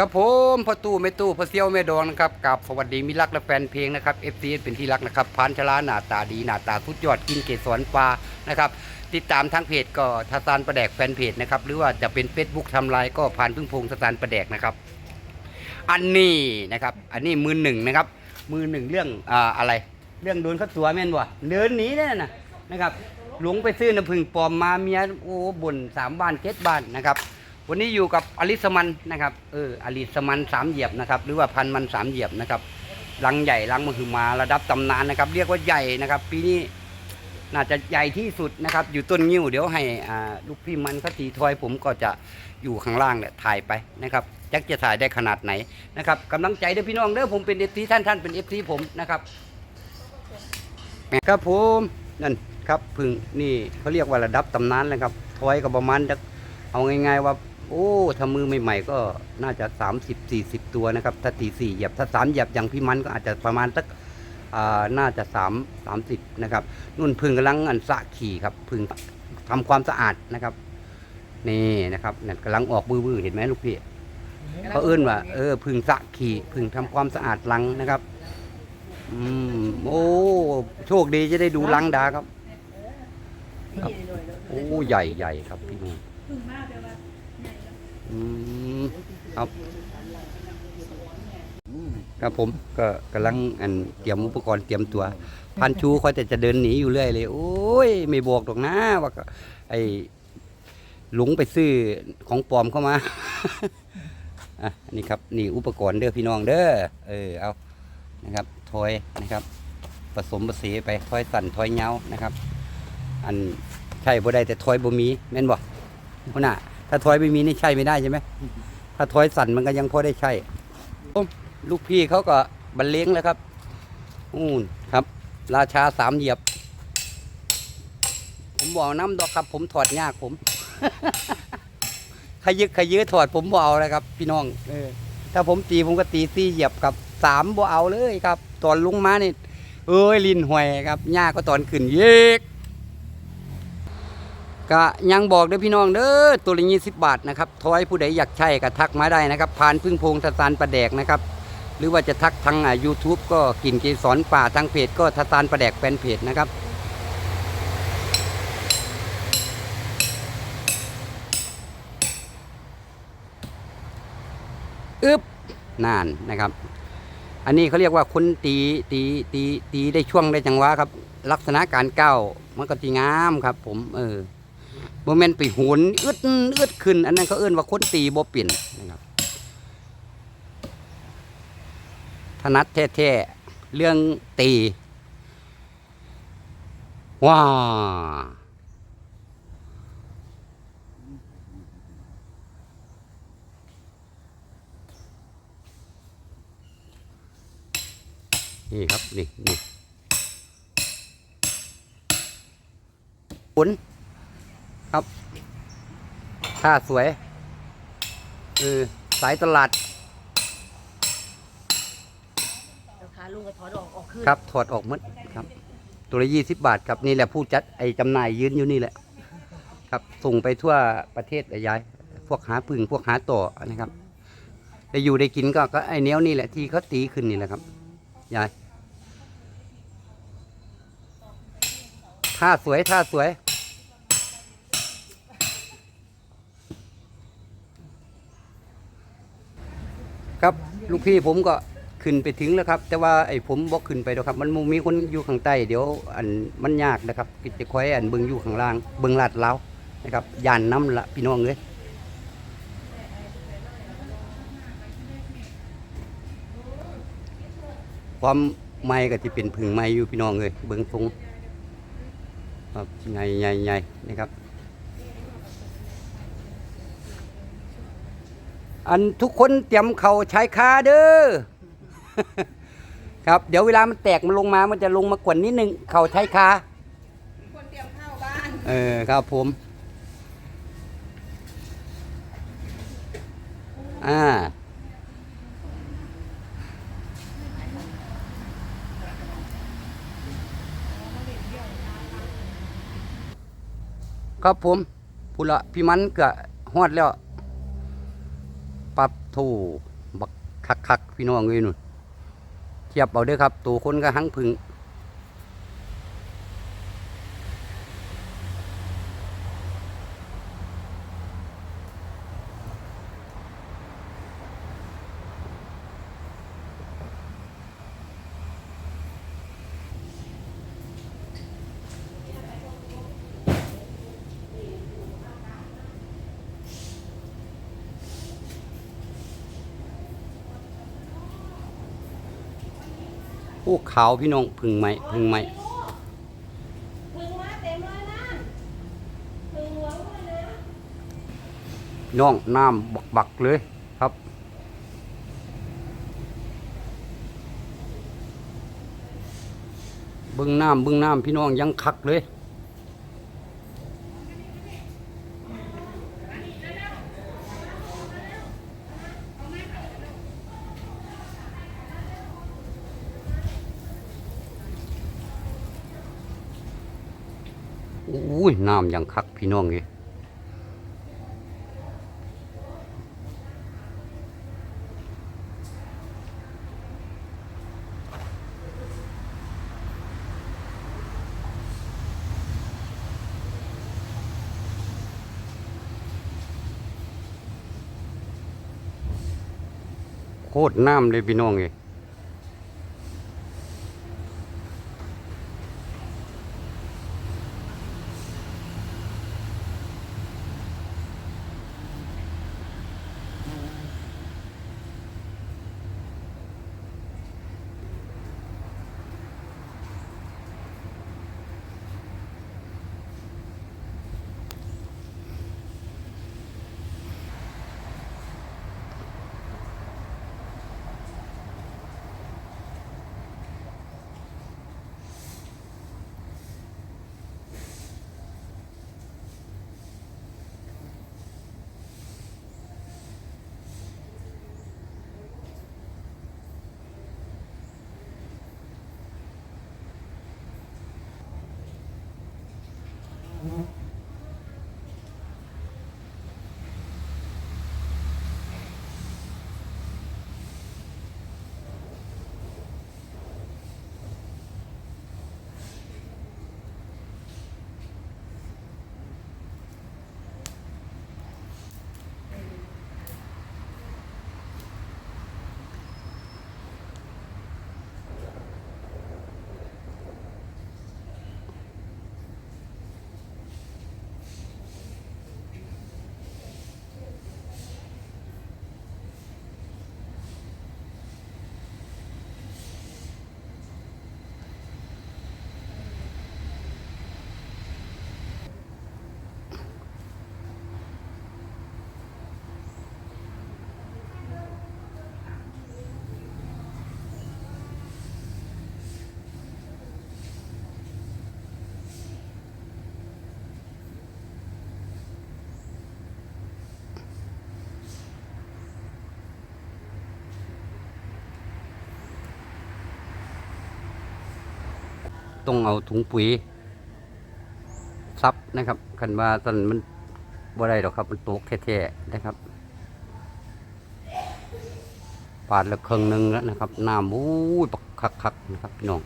ครับผมพ่อตู้แม่ตู้พ่อเซียวแม่ดองนะครับกับสวัสดีมิรักและแฟนเพลงนะครับเอฟซีเป็นที่รักนะครับพานชลาหน้าตาดีหน้าตาสุดยอดกินเกสรปลานะครับติดตามทางเพจก็ทาซานประแดกแฟนเพจนะครับหรือว่าจะเป็น Facebook ทำลายก็ผ่านพึ่งพงทาซานประแดกนะครับ อันนี้นะครับ อันนี้มือหนึ่งนะครับ มือหนึ่งเรื่องอ่าอะไร เรื่องโดนเขาตัวแม่นบ่เดินหนีเนี่ยนะนะครับหลงไปซื้อน้ำผึ้งปลอมมาเมียโอ้บ่นสามบ้านเจ็ดบ้านนะครับ วันนี้อยู่กับอลิสมันนะครับเอออลิสมันสามเหยียบนะครับ หรือว่าพันมันสามเหยียบนะครับลังใหญ่ลังมหึมาระดับตำนานนะครับ เรียกว่าใหญ่นะครับ ปีนี้น่าจะใหญ่ที่สุดนะครับ อยู่ต้นงิ้วเดี๋ยวให้ลูกพี่มันเขาตีทอยผมก็จะอยู่ข้างล่างเนี่ยถ่ายไปนะครับจักจะถ่ายได้ขนาดไหนนะครับกำลังใจเด้อพี่น้องเด้อผมเป็นเอฟซีท่านท่านเป็นเอฟซีผมนะครับครับผมนั่นครับพึ่งนี่เขาเรียกว่าระดับตำนานเลยครับทอยก็ประมาณสักเอาง่ายๆว่า โอ้ถ้ามือใหม่ๆก็น่าจะ 30 40 ตัวนะครับ ถ้าตีสี่เหยียบถ้าสามเหยียบอย่างพี่มันก็อาจจะประมาณสักอ่าน่าจะ 3 30 นะครับ นุ่นพึ่งกำลังอันสะขี่ครับพึ่งทำความสะอาดนะครับ นี่นะครับนั่นกำลังออกบื้อๆเห็นไหมลูกพี่เขาเอื้นว่าเออพึ่งสะขี่พึ่งทำความสะอาดลังนะครับอืมโอ้โชคดีจะได้ดูลังดาครับครับโอ้ใหญ่ใหญ่ครับพี่น้อง อืมครับครับผมก็กำลังอันเตรียมอุปกรณ์เตรียมตัว พันชูเขาแต่จะเดินหนีอยู่เรื่อยเลย โอ้ย ไม่บอกหรอกนะว่าก็ไอ้หลงไปซื้อของปลอมเข้ามา อะนี่ครับ นี่อุปกรณ์เด้อพี่น้องเด้อเออเอานะครับทอยนะครับ ผสมผสานไปทอยสั่นทอยเงานะครับ อันใช่บ่ได้แต่ทอยบ่มีแม่นบ่หัวหน้า ถ้าถอยไม่มีนี่ใช่ไม่ได้ใช่ไหมถ้าถอยสั่นมันก็ยังพอได้ใช่ลูกพี่เขาก็บรรเลงแล้วครับอูนครับ ราชาสามเหยียบ ผมบอกน้ำดอกครับ ผมถอดยากผมขยึกขยื้อถอดผมบ่เอาเลยครับ พี่น้องเออถ้าผมตีผมก็ตีซี่เหยียบกับสามบ่เอาเลยครับ ตอนลุงมานี่เอ้ยลินห่วยครับยากก็ตอนขึ้นเยก ก็ยังบอกเด้อพี่น้องเด้อตัวละยี่สิบบาทนะครับทอยผู้ใดอยากใช้ก็ทักมาได้นะครับ ผ่านพึ่งพงทสานประแดกนะครับ หรือว่าจะทักทางอ่า YouTube ก็กินเกสรป่าทางเพจก็ทสานประแดกแฟนเพจนะครับอึบนานนะครับ อันนี้เขาเรียกว่าคนตีตีตีตีได้ช่วงได้จังหวะครับ ลักษณะการก้าวมันก็ตีงามครับ ผม เออ โมเมนต์ไปโหนอึดอึดขึ้น อันนั้นเขาเอื้นว่าคนตีบ่เปลี่ยนนะครับถนัดแท้ๆเรื่องตีว้านี่ครับ นี่นี่ ผลท่าสวยเออสายตลาดราคาลุงก็ถอดออกออกขึ้นครับถอดออกหมดครับ ตัวละยี่สิบบาทครับนี่แหละผู้จัดไอ้จำหน่ายยืนอยู่นี่แหละ ครับส่งไปทั่วประเทศเลยยาย พวกหาพึ่งพวกหาต่อนะครับได้อยู่ได้กินก็ก็ไอ้เนี้ยนี่แหละที่เขาตีขึ้นนี่แหละครับยายท่าสวยท่าสวย ครับลูกพี่ผมก็ขึ้นไปถึงแล้วครับ แต่ว่าไอ้ผมบอกขึ้นไปแล้วครับ มันมีคนอยู่ข้างใต้เดี๋ยวอันมันยากนะครับจะคอยอันเบิงอยู่ข้างล่าง เบิงลาดเล้านะครับยานน้ำละพี่น้องเลยความไม่ก็จะเป็นผึ่งไม้อยู่พี่น้องเลยเบิงทรงครับใหญ่ใหญ่ใหญ่นะครับ อันทุกคนเตรียมเข่าชายคาเด้อ ครับเดี๋ยวเวลามันแตกมันลงมามันจะลงมากว่านิดนึงเข่าชายคาคนเตรียมเข้าบ้าน เออครับผม อ่าครับผมพุละพี่มันก็ฮอดแล้ว ทู่บักคักคัพี่น้องเลยนุ่นเทียบเอาเด้อครับ ตัวคนก็หังพึง พูกขาวพี่น้องพึ่งไหมพึ่งไหมพึงมาเต็มเลยน้ำพึงหลวงเลยนะพี่น้องน้ำบักบักเลยครับ บึงน้ำบึงน้ำพี่น้องยังคักเลย อุ้ยน้ำยังคักพี่น้องเลยโคตรน้ำเลยพี่น้องเลย ต้องเอาถุงปุ๋ยซับนะครับคันว่าตอนมันบ่ได้หรอกครับ มันตกแท้ๆนะครับ ปาดละครึ่งหนึ่งแล้วนะครับน้ำอู้ยบักคักๆนะครับพี่น้อง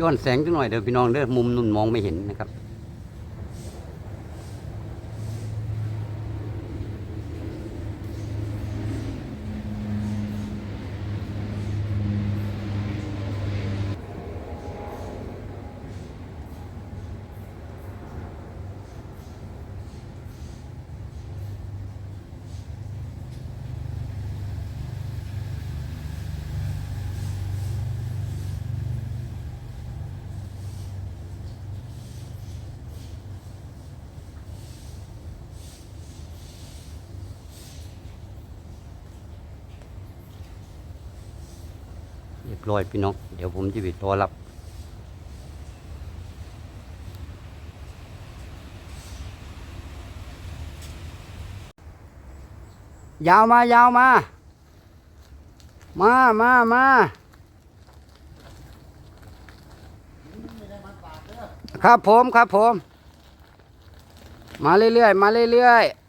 ย้อนแสงจังหน่อยเด้อพี่น้องเด้อมุมนุ่นมองไม่เห็นนะครับ ร้อยพี่น้อง เดี๋ยวผมจะไปรอรับ ยาวมายาวมา มามามาครับผมครับผม มาเรื่อยๆ มาเรื่อยๆ